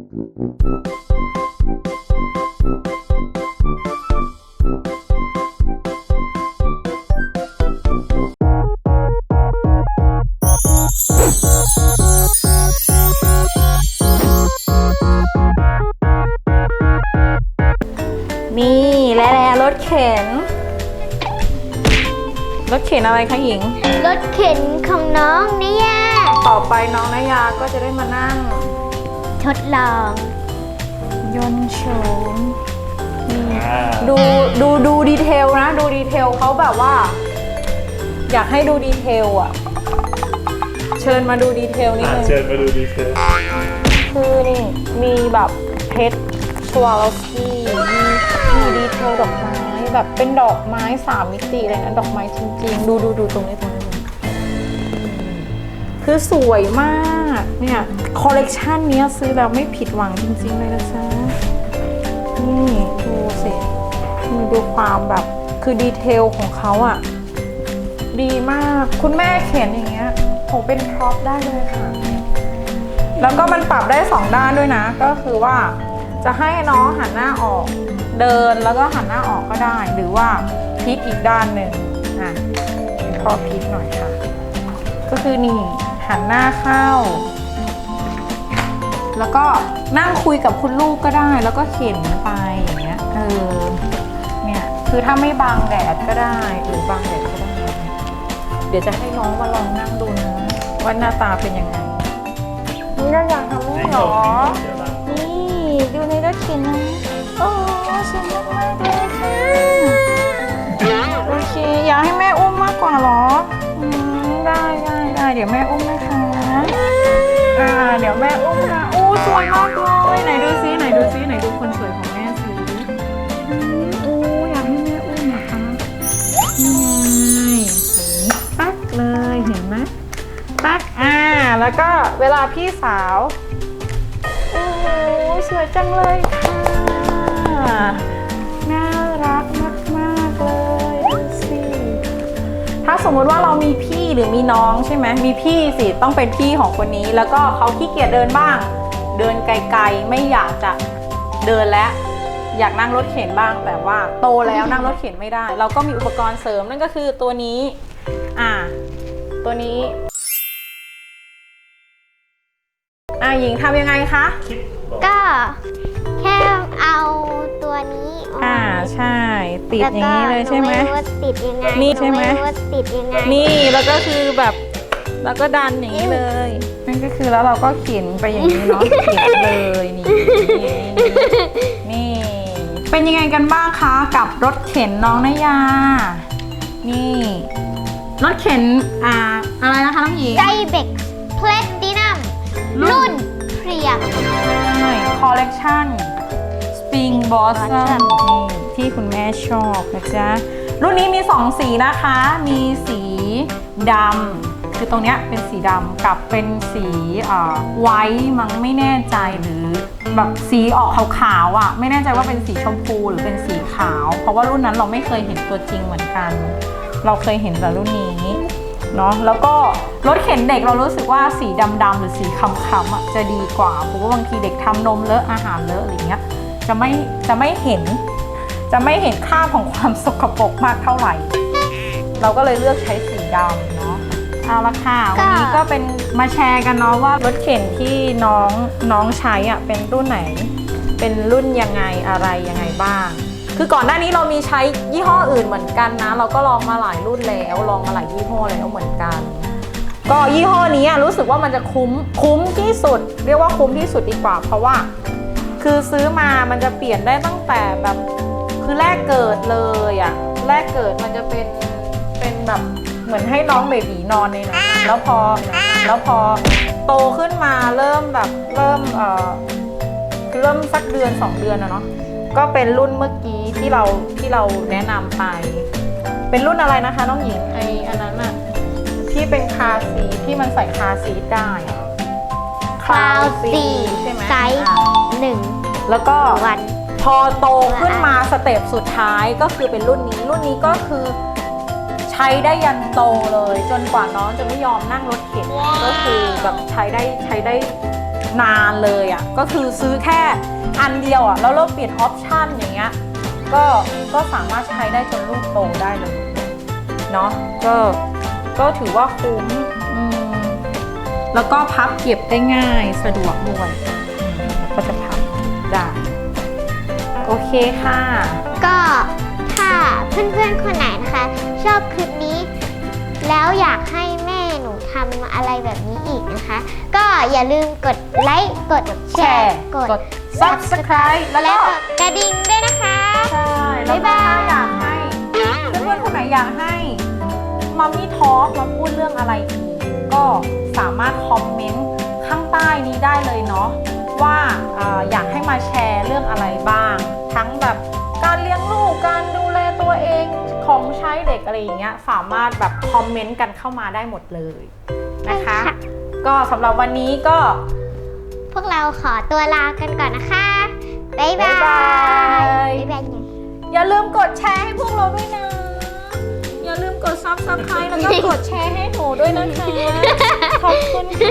นี่และแล้วรถเข็น รถเข็นอะไรคะหญิง รถเข็นของน้องนิยาต่อไปน้องนายาก็จะได้มานั่ง ทดลอง ยนต์โฉมนี่อ่าดูดูดูดีเทลนะ ดูดีเทลเขาแบบว่า อยากให้ดูดีเทลอะเชิญมาดูดีเทลนิดอะนึง เชิญมาดูดีเทลคือนี่มีแบบเพชรสวาลสกี้มีมีดีเทลดอกไม้แบบเป็นดอกไม้สามมิติเลยนะดอกไม้จริงๆ ดูดูดูตรงนี้ตรงนี้คือสวยมาก เนี่ย คอลเลกชันนี้ซื้อแล้วไม่ผิดหวังจริงๆเลยนะจ๊ะ นี่ดูสินี่ดูความแบบ คือดีเทลของเขาอะดีมาก คุณแม่เขียนอย่างเงี้ยโหเป็นพร็อพได้เลยค่ะ แล้วก็มันปรับได้สองด้านด้วยนะ ก็คือว่าจะให้น้องหันหน้าออกเดินแล้วก็หันหน้าออกก็ได้ หรือว่าพลิกอีกด้านหนึ่งอะพอพลิกหน่อยค่ะ ก็คือนี่ หันหน้าเข้า แล้วก็นั่งคุยกับคุณลูกก็ได้ แล้วก็เข็นไปอย่างเงี้ยเออเนี่ยคือถ้าไม่บังแดดก็ได้หรือบังแดดก็ได้ เดี๋ยวจะให้น้องมาลองนั่งดูนะว่าหน้าตาเป็นยังไงนี่เราอยากทำให้เหรอ นี่ดูในรถเข็นนะโอ้สวยมากๆเลยค่ะโอเคอยากให้แม่อุ้มมากกว่าเหรออืมได้ได้ได้เดี๋ยวแม่อุ้ม พี่สาว โอ้โหสวยจังเลยค่ะ น่ารักมากๆเลยดูสิ ถ้าสมมุติว่าเรามีพี่หรือมีน้องใช่ไหม มีพี่สิต้องเป็นพี่ของคนนี้ แล้วก็เขาขี้เกียจเดินบ้าง เดินไกลๆ ไม่อยากจะเดินแล้วอยากนั่งรถเข็นบ้างแต่ว่าโตแล้วนั่งรถเข็นไม่ได้ เราก็มีอุปกรณ์เสริมนั่นก็คือตัวนี้ อ่า ตัวนี้ อ่าหญิงทำยังไงคะคิดบอกก็แค่เอาตัวนี้ออกอ่าใช่ ติดอย่างนี้เลยใช่ไหมแล้วก็นูว่าติดยังไงนี่ใช่ไหม นูรู้ว่าติดยังไง นี่แล้วก็คือแบบแล้วก็ดันอย่างนี้เลยนั่นก็คือแล้วเราก็เขียนไปอย่างนี้เนาะ เขียนเลยนี่นี่นี่เป็นยังไงกันบ้างคะกับรถเข็นน้องนายา นี่ รถเข็นอ่าอะไรนะคะน้องหญิงได รุ่รุ่นนเพรียมใช่คอลเลกชัน Spring Blossom Blossom นี่ที่คุณแม่ชอบนะจ๊ะ รุ่นนี้มี 2 สีนะคะ มีสีดำคือตรงเนี้ยเป็นสีดำกับเป็นสีไว้มั้งไม่แน่ใจหรือแบบสีออกขาวๆอะ ไม่แน่ใจว่าเป็นสีชมพูหรือเป็นสีขาว เพราะว่ารุ่นนั้นเราไม่เคยเห็นตัวจริงเหมือนกัน เราเคยเห็นแต่รุ่นนี้ เนาะแล้วก็รถเข็นเด็กเรารู้สึกว่าสีดำๆหรือสีคล้ำๆอะจะดีกว่าเพราะว่าบางทีเด็กทำนมเลอะอาหารเลอะอะไรเงี้ยจะไม่จะไม่เห็น จะไม่เห็นค่าบของความสกปรกมากเท่าไหร่ เราก็เลยเลือกใช้สีดำเนาะเอาละค่ะวันนี้ก็เป็นมาแชร์กันเนาะว่ารถเข็นที่น้องน้องใช้อะเป็นรุ่นไหน เป็นรุ่นยังไงอะไรยังไงบ้าง คือก่อนหน้านี้เรามีใช้ยี่ห้ออื่นเหมือนกันนะ เราก็ลองมาหลายรุ่นแล้ว ลองมาหลายยี่ห้อแล้วเหมือนกัน ก็ยี่ห้อนี้รู้สึกว่ามันจะคุ้มคุ้มที่สุด เรียกว่าคุ้มที่สุดดีกว่า เพราะว่า คือซื้อมามันจะเปลี่ยนได้ตั้งแต่แบบคือแรกเกิดเลยอะแรกเกิดมันจะเป็นเป็นแบบเหมือนให้น้องเบบีนอนในนั้นแล้วพอแล้วพอโตขึ้นมาเริ่มแบบเริ่มเอ่อคือเริ่มสักเดือน 2 เดือนนะเนาะ ก็เป็นรุ่นเมื่อกี้ที่เราที่เราแนะนำไป เป็นรุ่นอะไรนะคะน้องหญิงไออันนั้นอะที่เป็นคาร์ซีทที่มันใส่คาร์ซีทได้อะคลาวซีใช่ไหมไซส์อะหนึ่งแล้วก็ วัน พอโตขึ้นมาสเต็ปสุดท้ายก็คือเป็นรุ่นนี้ รุ่นนี้ก็คือใช้ได้ยันโตเลย จนกว่าน้องจะไม่ยอมนั่งรถเข็นก็คือแบบใช้ได้ใช้ได้ นานเลยอะ่ะก็คือซื้อแค่อันเดียวอะ่ะแล้วเราเปลี่ยนออปชันอย่างเงี้ยก็ก็สามารถใช้ได้จนลูกโตได้เลยเนาะก็ก็ถือว่าคุ้มแล้วก็พับเก็บได้ง่ายสะดวกด้วยก็จะพับได้โอเคค่ะ ก็ถ้าเพื่อนๆคนไหนนะคะ ชอบคลิปนี้ แล้วอยากให้ำอะไรแบบนี้อีกนะคะ ก็อย่าลืมกดไลค์กดแชแชร์ร์กดกด subscribe แล้วและก็กดกระดิ่งด้วยนะคะ ใช่แล้วก็บ๊ายบายถ้าอยากให้เพื่อนๆคนไหนอยากให้มัมมี่ทอ k มาพูดเรื่องอะไรอีกก็สามารถคอมเมนต์ข้างใต้นี้ได้เลยเนาะว่าเอ่ออยากให้มาแชร์เรื่องอะไรบ้าง ทั้งแบบการเลี้ยงลูกการดูแลตัวเอง ของใช้เด็กอะไรอย่างเงี้ยสามารถแบบคอมเมนต์กันเข้ามาได้หมดเลยนะคะ ก็สำหรับวันนี้ก็ พวกเราขอตัวลากันก่อนนะคะ บ๊ายบาย บ๊ายบายบ๊ายบายยังอย่าลืมกดแชร์ให้พวกเราด้วยนะ อย่าลืมกดซับสไครต์แล้วก็กดแชร์ให้หนูด้วยนะคะ ขอบคุณค่ะ